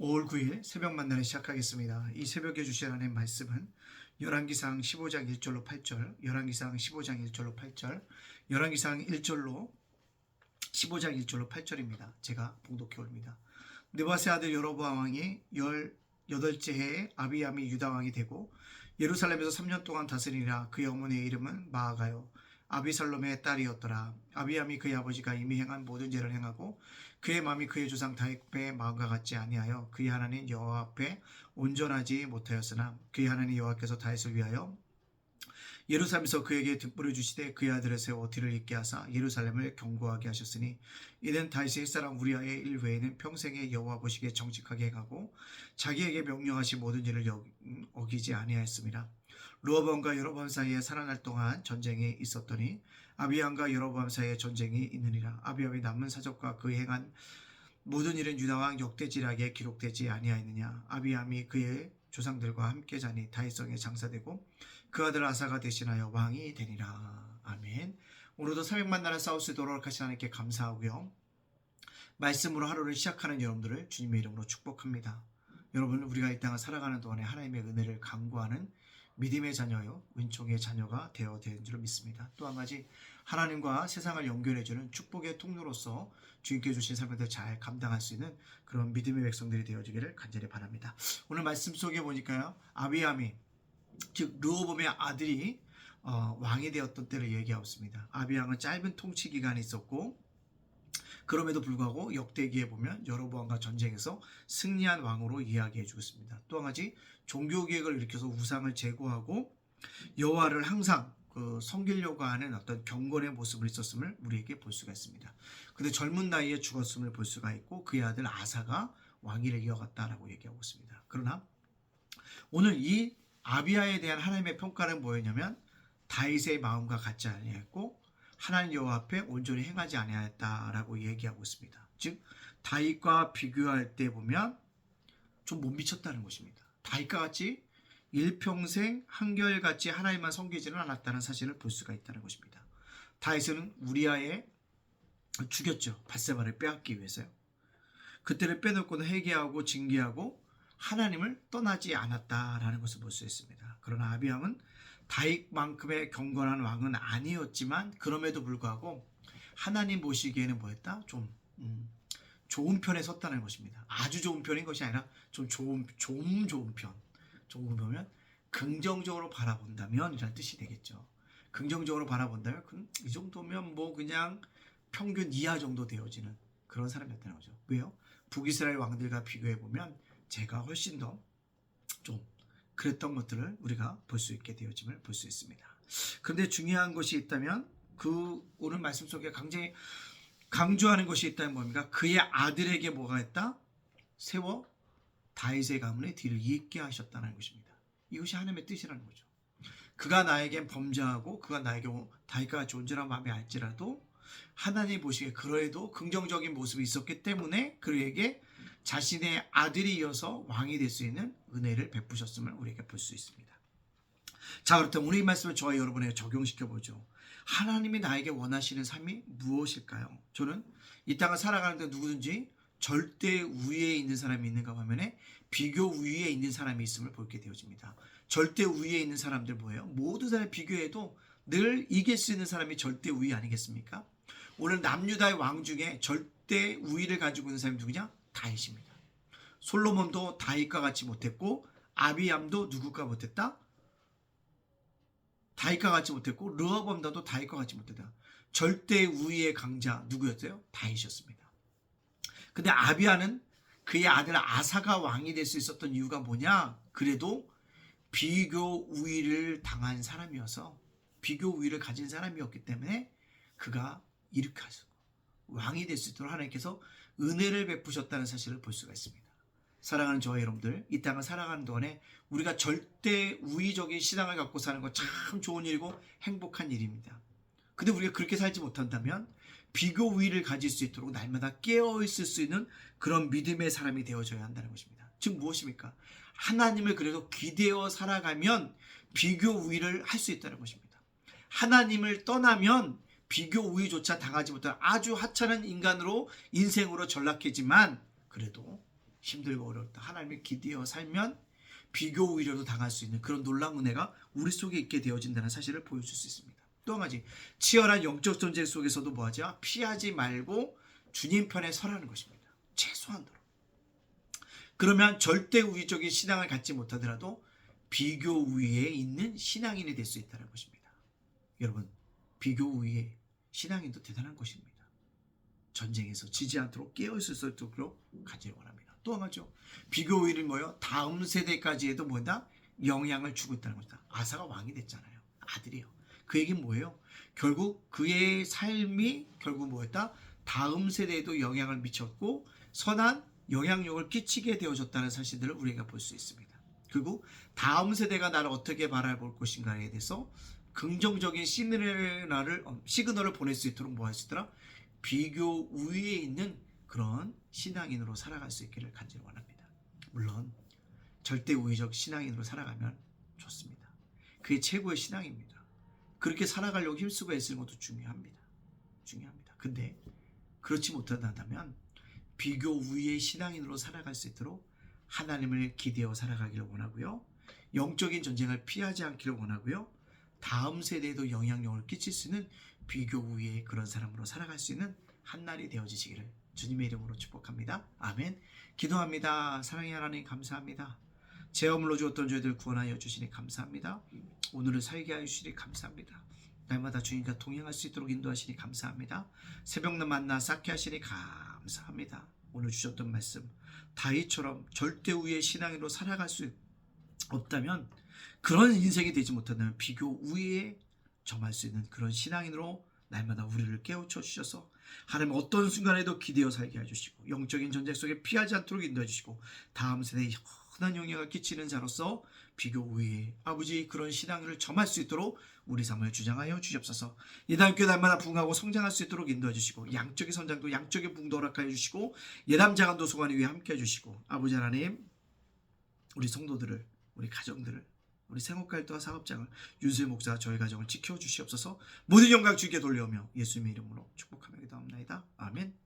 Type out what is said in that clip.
5월 9일 새벽 만나를 시작하겠습니다. 이 새벽에 주신 하나님 말씀은 열왕기상 15장 1절로 8절, 열왕기상 15장 1절로 8절, 열왕기상 1절로 15장 1절로 8절입니다. 제가 봉독해 올립니다. 느바세 아들 여로보암 왕이 18째 해에 아비암이 유다 왕이 되고 예루살렘에서 3년 동안 다스리라 그의 어머니의 이름은 마아가요 아비살롬의 딸이었더라. 아비암이 그의 아버지가 이미 행한 모든 죄를 행하고 그의 마음이 그의 조상 다윗의 마음과 같지 아니하여 그의 하나님 여호와 앞에 온전하지 못하였으나 그의 하나님 여호와께서 다윗을 위하여 예루살렘에서 그에게 등불을 주시되 그의 아들을 세워 뒤를 잇게 하사 예루살렘을 견고하게 하셨으니 이는 다윗의 사람 우리아의 일 외에는 평생에 여호와 보시기에 정직하게 행하고 자기에게 명령하신 모든 일을 여- 음, 어기지 아니하였습니다. 루어밤과 여로밤 사이에 살아날 동안 전쟁이 있었더니 아비암과 여로밤 사이에 전쟁이 있느니라. 아비암이 남은 사적과 그 행한 모든 일은 유다 왕 역대지락에 기록되지 아니하였느냐. 아비암이 그의 조상들과 함께 자니 다윗성에 장사되고 그 아들 아사가 대신하여 왕이 되니라. 아멘. 오늘도 사백 만나는 싸울 수 있도록 하신 하나님께 감사하고요. 말씀으로 하루를 시작하는 여러분들을 주님의 이름으로 축복합니다. 여러분 우리가 이 땅을 살아가는 동안에 하나님의 은혜를 강구하는 믿음의 자녀요 은총의 자녀가 되어 되는 줄 믿습니다. 또 한 가지 하나님과 세상을 연결해주는 축복의 통로로서 주님께 주신 삶을 잘 감당할 수 있는 그런 믿음의 백성들이 되어지기를 간절히 바랍니다. 오늘 말씀 속에 보니까요 아비암이 즉 르호봄의 아들이 어, 왕이 되었던 때를 얘기하고 있습니다. 아비암은 짧은 통치 기간이 있었고 그럼에도 불구하고 역대기에 보면 여로보암과 전쟁에서 승리한 왕으로 이야기해 주고 있습니다. 또 한 가지 종교 계획을 일으켜서 우상을 제거하고 여호와를 항상 그 섬기려고 하는 어떤 경건의 모습을 있었음을 우리에게 볼 수가 있습니다. 근데 젊은 나이에 죽었음을 볼 수가 있고 그의 아들 아사가 왕위를 이어갔다라고 얘기하고 있습니다. 그러나 오늘 이 아비아에 대한 하나님의 평가는 뭐였냐면 다윗의 마음과 같지 아니했고 하나님 여호와 앞에 온전히 행하지 아니하였다라고 얘기하고 있습니다. 즉 다윗과 비교할 때 보면 좀 못 미쳤다는 것입니다. 다윗과 같이 일평생 한결같이 하나님만 섬기지는 않았다는 사실을 볼 수가 있다는 것입니다. 다윗은 우리아에 죽였죠. 바세바를 빼앗기 위해서요. 그때를 빼놓고는 회개하고 징계하고 하나님을 떠나지 않았다라는 것을 볼 수 있습니다. 그러나 아비암은 다윗만큼의 경건한 왕은 아니었지만 그럼에도 불구하고 하나님 보시기에는 뭐였다? 좀 음, 좋은 편에 섰다는 것입니다. 아주 좋은 편인 것이 아니라 좀 좋은 좀 좋은 편. 좋은 보면 긍정적으로 바라본다면 이런 뜻이 되겠죠. 긍정적으로 바라본다면 그- 이 정도면 뭐 그냥 평균 이하 정도 되어지는 그런 사람이었다는 거죠. 왜요? 북이스라엘 왕들과 비교해 보면 제가 훨씬 더 좀 그랬던 것들을 우리가 볼 수 있게 되어짐을 볼 수 있습니다. 그런데 중요한 것이 있다면 그 오늘 말씀 속에 굉장히 강조하는 것이 있다면 뭡니까? 그의 아들에게 뭐가 했다? 세워 다윗의 가문의 뒤를 잇게 하셨다는 것입니다. 이것이 하나님의 뜻이라는 거죠. 그가 나에겐 범죄하고 그가 나에게 다윗과 온전한 마음이 알지라도 하나님 보시기에 그러해도 긍정적인 모습이 있었기 때문에 그에게 자신의 아들이 이어서 왕이 될 수 있는 은혜를 베푸셨음을 우리에게 볼 수 있습니다. 자, 그렇다면 오늘 이 말씀을 저와 여러분에게 적용시켜 보죠. 하나님이 나에게 원하시는 삶이 무엇일까요? 저는 이 땅을 살아가는데 누구든지 절대 우위에 있는 사람이 있는가 하면에 비교 우위에 있는 사람이 있음을 보게 되어집니다. 절대 우위에 있는 사람들 뭐예요? 모든 사람 비교해도 늘 이길 수 있는 사람이 절대 우위 아니겠습니까? 오늘 남유다의 왕 중에 절 대 우위를 가지고 있는 사람이 누구냐? 다윗입니다. 솔로몬도 다윗과 같이 못했고 아비암도 누구과 못했다? 다윗과 같이 못했고 르어범다도 다윗과 같이 못했다. 절대 우위의 강자 누구였어요? 다윗이었습니다. 근데 아비아는 그의 아들 아사가 왕이 될 수 있었던 이유가 뭐냐? 그래도 비교 우위를 당한 사람이어서 비교 우위를 가진 사람이었기 때문에 그가 하시고 왕이 될 수 있도록 하나님께서 은혜를 베푸셨다는 사실을 볼 수가 있습니다. 사랑하는 저와 여러분들, 이 땅을 살아가는 동안에 우리가 절대 우위적인 신앙을 갖고 사는 건 참 좋은 일이고 행복한 일입니다. 근데 우리가 그렇게 살지 못한다면 비교 우위를 가질 수 있도록 날마다 깨어 있을 수 있는 그런 믿음의 사람이 되어져야 한다는 것입니다. 즉 무엇입니까? 하나님을 그래도 기대어 살아가면 비교 우위를 할 수 있다는 것입니다. 하나님을 떠나면 비교 우위조차 당하지 못한 아주 하찮은 인간으로 인생으로 전락했지만 그래도 힘들고 어렵다. 하나님을 기대어 살면 비교 의료도 당할 수 있는 그런 놀라운 은혜가 우리 속에 있게 되어진다는 사실을 보여줄 수 있습니다. 또 한 가지 치열한 영적 전쟁 속에서도 뭐하죠? 피하지 말고 주님 편에 서라는 것입니다. 최소한도로. 그러면 절대 우위적인 신앙을 갖지 못하더라도 비교 우위에 있는 신앙인이 될 수 있다는 것입니다. 여러분 비교 우위에 신앙인도 대단한 것입니다. 전쟁에서 지지 않도록 깨어 있을 수 있도록 가지를 원합니다. 또한 가지요. 비교 우위는 뭐요? 다음 세대까지에도 뭐다? 영향을 주고 있다는 것이다. 아사가 왕이 됐잖아요. 아들이요. 그 얘기는 뭐예요? 결국 그의 삶이 결국 뭐였다? 다음 세대에도 영향을 미쳤고 선한 영향력을 끼치게 되어졌다는 사실들을 우리가 볼 수 있습니다. 그리고 다음 세대가 나를 어떻게 바라볼 것인가에 대해서 긍정적인 시그널을 어, 시그널을 보낼 수 있도록 뭐 할 수 있더라? 비교 우위에 있는 그런 신앙인으로 살아갈 수 있기를 간절히 원합니다. 물론 절대 우위적 신앙인으로 살아가면 좋습니다. 그게 최고의 신앙입니다. 그렇게 살아가려고 힘쓰고 애쓰는 것도 중요합니다. 중요합니다. 근데 그렇지 못한다면 비교 우위의 신앙인으로 살아갈 수 있도록 하나님을 기대어 살아가기를 원하고요. 영적인 전쟁을 피하지 않기를 원하고요. 다음 세대에도 영향력을 끼칠 수 있는 비교 우위의 그런 사람으로 살아갈 수 있는 한 날이 되어지시기를 주님의 이름으로 축복합니다. 아멘. 기도합니다. 사랑의 하나님 감사합니다. 죄업물로 주었던 저희들 구원하여 주시니 감사합니다. 오늘을 살게 하여 주시니 감사합니다. 날마다 주님과 동행할 수 있도록 인도하시니 감사합니다. 새벽날 만나 쌓게 하시니 감사합니다. 오늘 주셨던 말씀 다윗처럼 절대 우위의 신앙으로 살아갈 수 없다면 그런 인생이 되지 못한다면 비교 우위에 점할 수 있는 그런 신앙인으로 날마다 우리를 깨우쳐 주셔서 하나님 어떤 순간에도 기대어 살게 해주시고 영적인 전쟁 속에 피하지 않도록 인도해 주시고 다음 세대에 흔한 영향을 끼치는 자로서 비교 우위에 아버지 그런 신앙을 점할 수 있도록 우리 삶을 주장하여 주시옵소서. 예담교 날마다 부흥하고 성장할 수 있도록 인도해 주시고 양적인 선장도 양적인 부흥도 허락하여 주시고 예담 자간도 소관이 위해 함께 해 주시고 아버지 하나님 우리 성도들을 우리 가정들을 우리 생업갈도와 사업장을 윤수의 목사 저희 가정을 지켜주시옵소서. 모든 영광 주께 돌려오며 예수님의 이름으로 축복하며 기도합니다. 아멘